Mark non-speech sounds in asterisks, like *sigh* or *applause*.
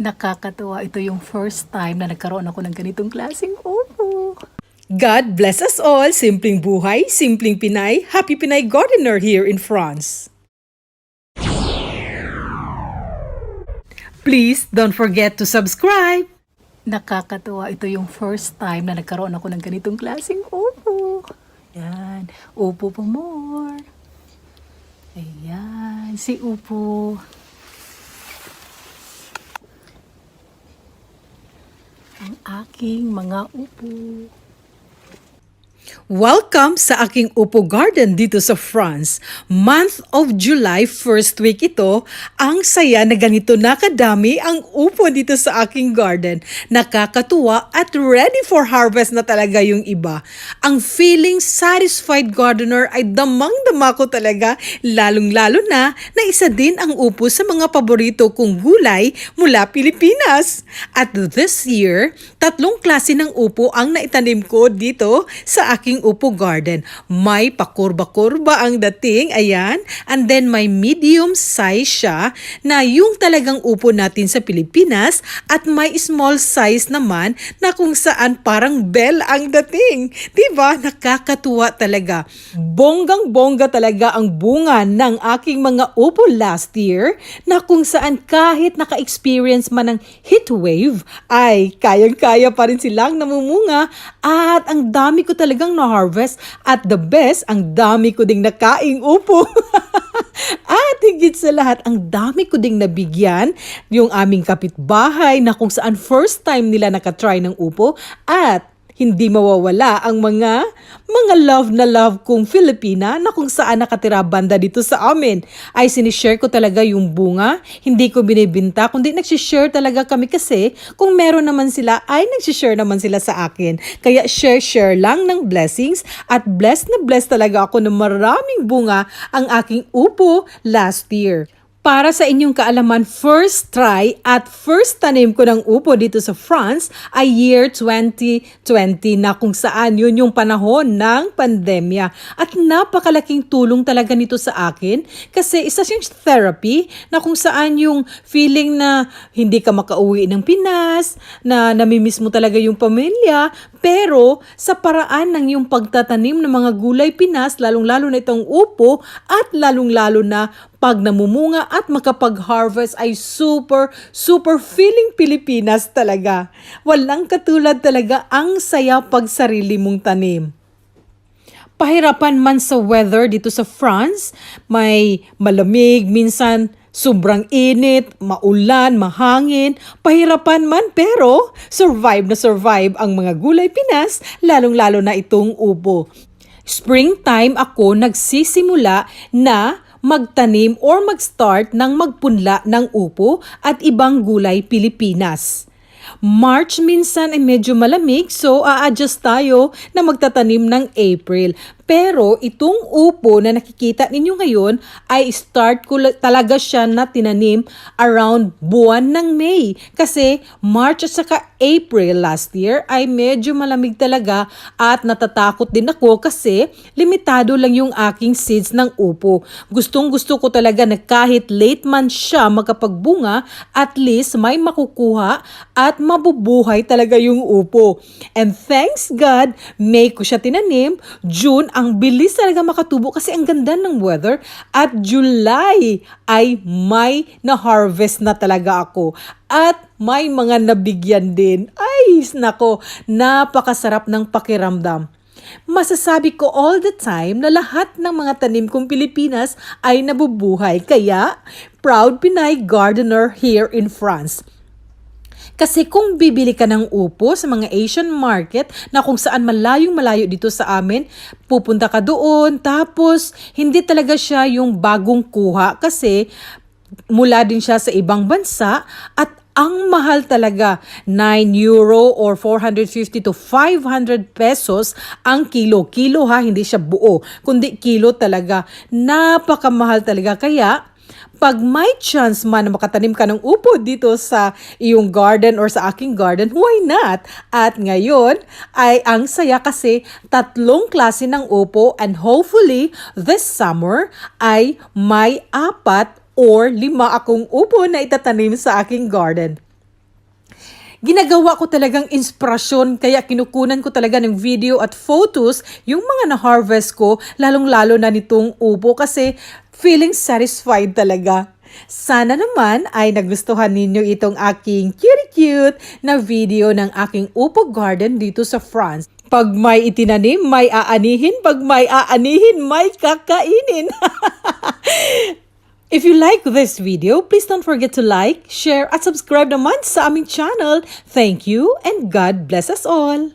Nakakatuwa. Ito yung first time na nagkaroon ako ng ganitong klaseng upo. God bless us all, simpleng buhay, simpleng Pinay, happy Pinay gardener here in France. Please don't forget to subscribe. Nakakatuwa. Ito yung first time na nagkaroon ako ng ganitong klaseng upo. Yan. Upo pa more. Ayan. Si Upo. Ang aking mga upo. Welcome sa aking Upo Garden dito sa France. Month of July, first week ito, ang saya na ganito nakadami ang upo dito sa aking garden. Nakakatuwa at ready for harvest na talaga yung iba. Ang feeling satisfied gardener ay damang-dama ko talaga, lalong-lalo na na isa din ang upo sa mga paborito kong gulay mula Pilipinas. At this year, tatlong klase ng upo ang naitanim ko dito sa aking upo garden. May pakurba-kurba ang dating, ayan. And then may medium size siya na yung talagang upo natin sa Pilipinas at may small size naman na kung saan parang bell ang dating. ba? Nakakatuwa talaga. Bonggang-bongga talaga ang bunga ng aking mga upo last year na kung saan kahit naka-experience man ng heat wave ay kayang-kaya pa rin silang namumunga at ang dami ko talagang na-harvest at the best, ang dami ko ding nakaing upo. *laughs* At higit sa lahat, ang dami ko ding nabigyan yung aming kapitbahay na kung saan first time nila nakatry ng upo at hindi mawawala ang mga mga love na love kong Filipina na kung saan nakatira banda dito sa amin. Ay sinishare ko talaga yung bunga, hindi ko binibinta, kundi nagsishare talaga kami kasi kung meron naman sila ay nagsishare naman sila sa akin. Kaya share-share lang ng blessings at blessed na blessed talaga ako ng maraming bunga ang aking upo last year. Para sa inyong kaalaman, first try at first tanim ko ng upo dito sa France ay year 2020 na kung saan yun yung panahon ng pandemya. At napakalaking tulong talaga nito sa akin kasi isa siyang therapy na kung saan yung feeling na hindi ka makauwi ng Pinas, na namimiss mo talaga yung pamilya, pero sa paraan ng yung pagtatanim ng mga gulay Pinas, lalong-lalo na itong upo at lalong-lalo na pag namumunga at makapag-harvest ay super, super feeling Pilipinas talaga. Walang katulad talaga ang saya pag sarili mong tanim. Pahirapan man sa weather dito sa France, may malamig, minsan sobrang init, maulan, mahangin, pahirapan man pero survive na survive ang mga gulay Pinas, lalong-lalo na itong upo. Springtime ako nagsisimula na magtanim or mag-start ng magpunla ng upo at ibang gulay Pilipinas. March minsan ay medyo malamig so a-adjust tayo na magtatanim ng April. Pero itong upo na nakikita ninyo ngayon ay start ko la- talaga siya na tinanim around buwan ng May. Kasi March at saka April last year ay medyo malamig talaga at natatakot din ako kasi limitado lang yung aking seeds ng upo. Gustong gusto ko talaga na kahit late man siya makapagbunga, at least may makukuha at mabubuhay talaga yung upo. And thanks God, May ko siya tinanim, June ang bilis talaga makatubo kasi ang ganda ng weather at July ay may na-harvest na talaga ako. At may mga nabigyan din. Ay, nako, napakasarap ng pakiramdam. Masasabi ko all the time na lahat ng mga tanim kong Pilipinas ay nabubuhay. Kaya, proud Pinay gardener here in France. Kasi kung bibili ka ng upo sa mga Asian market na kung saan malayong malayo dito sa amin, pupunta ka doon tapos hindi talaga siya yung bagong kuha kasi mula din siya sa ibang bansa at ang mahal talaga, 9 euro or 450 to 500 pesos ang kilo. Kilo ha, hindi siya buo, kundi kilo talaga. Napakamahal talaga. Kaya, pag may chance man na makatanim ka ng upo dito sa iyong garden or sa aking garden, why not? At ngayon ay ang saya kasi tatlong klase ng upo and hopefully this summer ay may apat or lima akong upo na itatanim sa aking garden. ginagawa ko talagang inspirasyon kaya kinukunan ko talaga ng video at photos yung mga na-harvest ko, lalong-lalo na nitong upo kasi feeling satisfied talaga. Sana naman ay nagustuhan ninyo itong aking cute-cute na video ng aking upo garden dito sa France. Pag may itinanim, may aanihin. Pag may aanihin, may kakainin. *laughs* If you like this video, please don't forget to like, share, at subscribe naman sa aming channel. Thank you and God bless us all!